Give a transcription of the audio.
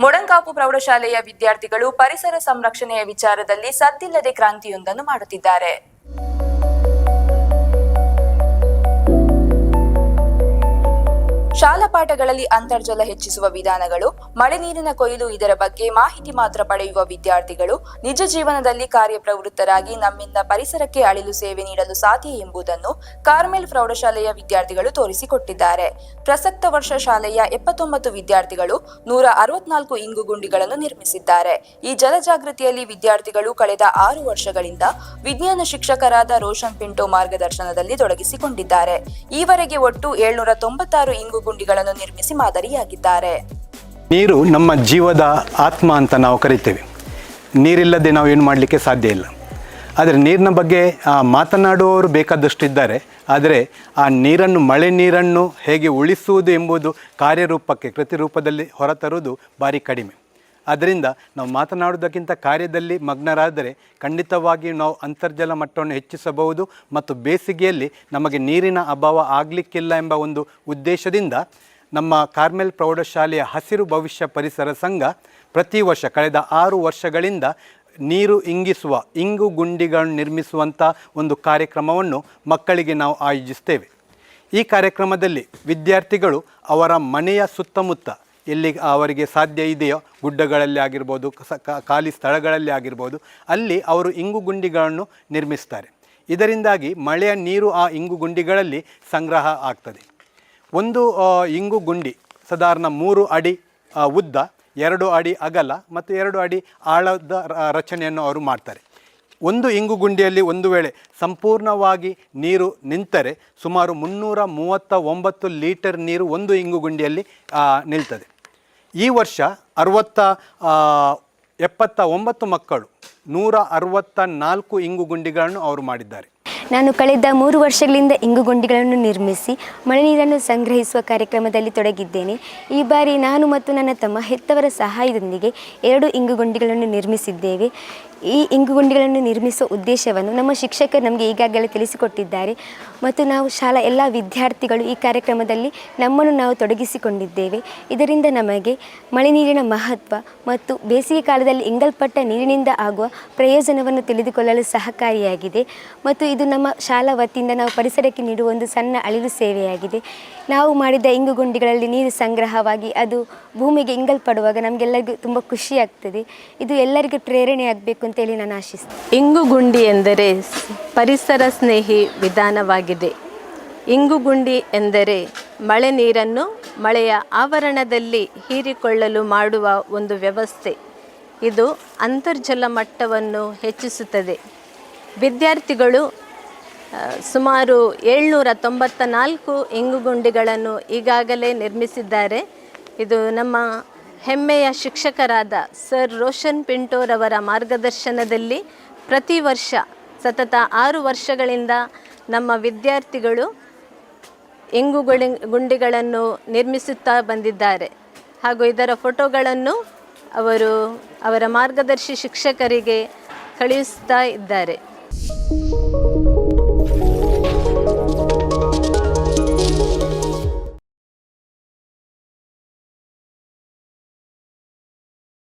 ಮೊಡಂಕಾಪು ಪ್ರೌಢಶಾಲೆಯ ವಿದ್ಯಾರ್ಥಿಗಳು ಪರಿಸರ ಸಂರಕ್ಷಣೆಯ ವಿಚಾರದಲ್ಲಿ ಸದ್ದಿಲ್ಲದೆ ಕ್ರಾಂತಿಯೊಂದನ್ನು ಮಾಡುತ್ತಿದ್ದಾರೆ. ಪಾಠಗಳಲ್ಲಿ ಅಂತರ್ಜಲ ಹೆಚ್ಚಿಸುವ ವಿಧಾನಗಳು, ಮಳೆ ನೀರಿನ ಕೊಯ್ಲು ಇದರ ಬಗ್ಗೆ ಮಾಹಿತಿ ಮಾತ್ರ ಪಡೆಯುವ ವಿದ್ಯಾರ್ಥಿಗಳು, ನಿಜ ಜೀವನದಲ್ಲಿ ಕಾರ್ಯಪ್ರವೃತ್ತರಾಗಿ ನಮ್ಮಿಂದ ಪರಿಸರಕ್ಕೆ ಅಳಿಲು ಸೇವೆ ನೀಡಲು ಸಾಧ್ಯ ಎಂಬುದನ್ನು ಕಾರ್ಮೆಲ್ ಪ್ರೌಢಶಾಲೆಯ ವಿದ್ಯಾರ್ಥಿಗಳು ತೋರಿಸಿಕೊಟ್ಟಿದ್ದಾರೆ. ಪ್ರಸಕ್ತ ವರ್ಷ ಶಾಲೆಯ ಎಪ್ಪತ್ತೊಂಬತ್ತು ವಿದ್ಯಾರ್ಥಿಗಳು ನೂರ ಅರವತ್ನಾಲ್ಕು ಇಂಗು ಗುಂಡಿಗಳನ್ನು ನಿರ್ಮಿಸಿದ್ದಾರೆ. ಈ ಜಲಜಾಗೃತಿಯಲ್ಲಿ ವಿದ್ಯಾರ್ಥಿಗಳು ಕಳೆದ ಆರು ವರ್ಷಗಳಿಂದ ವಿಜ್ಞಾನ ಶಿಕ್ಷಕರಾದ ರೋಷನ್ ಪಿಂಟೋ ಮಾರ್ಗದರ್ಶನದಲ್ಲಿ ತೊಡಗಿಸಿಕೊಂಡಿದ್ದಾರೆ. ಈವರೆಗೆ ಒಟ್ಟು ಏಳ್ನೂರ ತೊಂಬತ್ತಾರು ಇಂಗು ಗುಂಡಿಗಳನ್ನು ನಿರ್ಮಿಸಿ ಮಾದರಿಯಾಗಿದ್ದಾರೆ. ನೀರು ನಮ್ಮ ಜೀವದ ಆತ್ಮ ಅಂತ ನಾವು ಕರಿತೇವೆ. ನೀರಿಲ್ಲದೆ ನಾವು ಏನು ಮಾಡಲಿಕ್ಕೆ ಸಾಧ್ಯ ಇಲ್ಲ. ಆದರೆ ನೀರಿನ ಬಗ್ಗೆ ಮಾತನಾಡುವವರು ಬೇಕಾದಷ್ಟು ಇದ್ದಾರೆ. ಆದರೆ ಆ ನೀರನ್ನು, ಮಳೆ ನೀರನ್ನು ಹೇಗೆ ಉಳಿಸುವುದು ಎಂಬುದು ಕಾರ್ಯರೂಪಕ್ಕೆ, ಕೃತಿರೂಪದಲ್ಲಿ ಹೊರತರುವುದು ಭಾರಿ ಕಡಿಮೆ. ಆದ್ದರಿಂದ ನಾವು ಮಾತನಾಡುವುದಕ್ಕಿಂತ ಕಾರ್ಯದಲ್ಲಿ ಮಗ್ನರಾದರೆ ಖಂಡಿತವಾಗಿಯೂ ನಾವು ಅಂತರ್ಜಲ ಮಟ್ಟವನ್ನು ಹೆಚ್ಚಿಸಬಹುದು ಮತ್ತು ಬೇಸಿಗೆಯಲ್ಲಿ ನಮಗೆ ನೀರಿನ ಅಭಾವ ಆಗಲಿಕ್ಕಿಲ್ಲ ಎಂಬ ಒಂದು ಉದ್ದೇಶದಿಂದ ನಮ್ಮ ಕಾರ್ಮೆಲ್ ಪ್ರೌಢಶಾಲೆಯ ಹಸಿರು ಭವಿಷ್ಯ ಪರಿಸರ ಸಂಘ ಪ್ರತಿ ವರ್ಷ ಕಳೆದ ಆರು ವರ್ಷಗಳಿಂದ ನೀರು ಇಂಗಿಸುವ ಇಂಗು ಗುಂಡಿಗಳನ್ನು ನಿರ್ಮಿಸುವಂಥ ಒಂದು ಕಾರ್ಯಕ್ರಮವನ್ನು ಮಕ್ಕಳಿಗೆ ನಾವು ಆಯೋಜಿಸ್ತೇವೆ. ಈ ಕಾರ್ಯಕ್ರಮದಲ್ಲಿ ವಿದ್ಯಾರ್ಥಿಗಳು ಅವರ ಮನೆಯ ಸುತ್ತಮುತ್ತ ಎಲ್ಲಿ ಅವರಿಗೆ ಸಾಧ್ಯ ಇದೆಯೋ ಗುಡ್ಡಗಳಲ್ಲಿ ಆಗಿರ್ಬೋದು ಖಾಲಿ ಸ್ಥಳಗಳಲ್ಲಿ ಆಗಿರ್ಬೋದು, ಅಲ್ಲಿ ಅವರು ಇಂಗು ಗುಂಡಿಗಳನ್ನು ನಿರ್ಮಿಸ್ತಾರೆ. ಇದರಿಂದಾಗಿ ಮಳೆಯ ನೀರು ಆ ಇಂಗು ಗುಂಡಿಗಳಲ್ಲಿ ಸಂಗ್ರಹ ಆಗ್ತದೆ. ಒಂದು ಇಂಗು ಗುಂಡಿ, ಸಾಧಾರಣ ಮೂರು ಅಡಿ ಉದ್ದ, ಎರಡು ಅಡಿ ಅಗಲ ಮತ್ತು ಎರಡು ಅಡಿ ಆಳದ ರಚನೆಯನ್ನು ಅವರು ಮಾಡ್ತಾರೆ. ಒಂದು ಇಂಗು ಗುಂಡಿಯಲ್ಲಿ ಒಂದು ವೇಳೆ ಸಂಪೂರ್ಣವಾಗಿ ನೀರು ನಿಂತರೆ ಸುಮಾರು ಮುನ್ನೂರ ಮೂವತ್ತ ಒಂಬತ್ತು ಲೀಟರ್ ನೀರು ಒಂದು ಇಂಗು ಗುಂಡಿಯಲ್ಲಿ ನಿಲ್ತದೆ. ಈ ವರ್ಷ ಅರುವತ್ತ ಎಪ್ಪತ್ತ ಒಂಬತ್ತು ಮಕ್ಕಳು ನೂರ ಅರುವತ್ತ ನಾಲ್ಕು ಇಂಗು ಗುಂಡಿಗಳನ್ನು ಅವರು ಮಾಡಿದ್ದಾರೆ. ನಾನು ಕಳೆದ ಮೂರು ವರ್ಷಗಳಿಂದ ಇಂಗುಗುಂಡಿಗಳನ್ನು ನಿರ್ಮಿಸಿ ಮಳೆ ನೀರನ್ನು ಸಂಗ್ರಹಿಸುವ ಕಾರ್ಯಕ್ರಮದಲ್ಲಿ ತೊಡಗಿದ್ದೇನೆ. ಈ ಬಾರಿ ನಾನು ಮತ್ತು ನನ್ನ ತಮ್ಮ ಹೆತ್ತವರ ಸಹಾಯದೊಂದಿಗೆ ಎರಡು ಇಂಗುಗುಂಡಿಗಳನ್ನು ನಿರ್ಮಿಸಿದ್ದೇವೆ. ಈ ಇಂಗುಗುಂಡಿಗಳನ್ನು ನಿರ್ಮಿಸುವ ಉದ್ದೇಶವನ್ನು ನಮ್ಮ ಶಿಕ್ಷಕರು ನಮಗೆ ಈಗಾಗಲೇ ತಿಳಿಸಿಕೊಟ್ಟಿದ್ದಾರೆ. ಮತ್ತು ನಾವು ಶಾಲಾ ಎಲ್ಲ ವಿದ್ಯಾರ್ಥಿಗಳು ಈ ಕಾರ್ಯಕ್ರಮದಲ್ಲಿ ನಮ್ಮನ್ನು ನಾವು ತೊಡಗಿಸಿಕೊಂಡಿದ್ದೇವೆ. ಇದರಿಂದ ನಮಗೆ ಮಳೆ ನೀರಿನ ಮಹತ್ವ ಮತ್ತು ಬೇಸಿಗೆ ಕಾಲದಲ್ಲಿ ಇಂಗಲ್ಪಟ್ಟ ನೀರಿನಿಂದ ಆಗುವ ಪ್ರಯೋಜನವನ್ನು ತಿಳಿದುಕೊಳ್ಳಲು ಸಹಕಾರಿಯಾಗಿದೆ. ಮತ್ತು ಇದು ನಮ್ಮ ಶಾಲಾ ವತಿಯಿಂದ ನಾವು ಪರಿಸರಕ್ಕೆ ನೀಡುವ ಒಂದು ಸಣ್ಣ ಅಳಿವು ಸೇವೆಯಾಗಿದೆ. ನಾವು ಮಾಡಿದ ಇಂಗುಗುಂಡಿಗಳಲ್ಲಿ ನೀರು ಸಂಗ್ರಹವಾಗಿ ಅದು ಭೂಮಿಗೆ ಇಂಗಲ್ಪಡುವಾಗ ನಮಗೆಲ್ಲರಿಗೂ ತುಂಬ ಖುಷಿಯಾಗ್ತದೆ. ಇದು ಎಲ್ಲರಿಗೂ ಪ್ರೇರಣೆ ಆಗಬೇಕು ಅಂತೇಳಿ ನಾನು ಆಶಿಸ್ತೇನೆ. ಇಂಗುಗುಂಡಿ ಎಂದರೆ ಪರಿಸರ ಸ್ನೇಹಿ ವಿಧಾನವಾಗಿದೆ. ಇಂಗುಗುಂಡಿ ಎಂದರೆ ಮಳೆ ನೀರನ್ನು ಮಳೆಯ ಆವರಣದಲ್ಲಿ ಹೀರಿಕೊಳ್ಳಲು ಮಾಡುವ ಒಂದು ವ್ಯವಸ್ಥೆ. ಇದು ಅಂತರ್ಜಲ ಮಟ್ಟವನ್ನು ಹೆಚ್ಚಿಸುತ್ತದೆ. ವಿದ್ಯಾರ್ಥಿಗಳು ಸುಮಾರು ಏಳ್ನೂರ ತೊಂಬತ್ತ ನಾಲ್ಕು ಇಂಗುಗುಂಡಿಗಳನ್ನು ಈಗಾಗಲೇ ನಿರ್ಮಿಸಿದ್ದಾರೆ. ಇದು ನಮ್ಮ ಹೆಮ್ಮೆಯ ಶಿಕ್ಷಕರಾದ ಸರ್ ರೋಷನ್ ಪಿಂಟೋರವರ ಮಾರ್ಗದರ್ಶನದಲ್ಲಿ ಪ್ರತಿ ವರ್ಷ ಸತತ ಆರು ವರ್ಷಗಳಿಂದ ನಮ್ಮ ವಿದ್ಯಾರ್ಥಿಗಳು ಇಂಗುಗುಳಿ ಗುಂಡಿಗಳನ್ನು ನಿರ್ಮಿಸುತ್ತಾ ಬಂದಿದ್ದಾರೆ. ಹಾಗೂ ಇದರ ಫೋಟೋಗಳನ್ನು ಅವರು ಅವರ ಮಾರ್ಗದರ್ಶಿ ಶಿಕ್ಷಕರಿಗೆ ಕಳುಹಿಸ್ತಾ ಇದ್ದಾರೆ.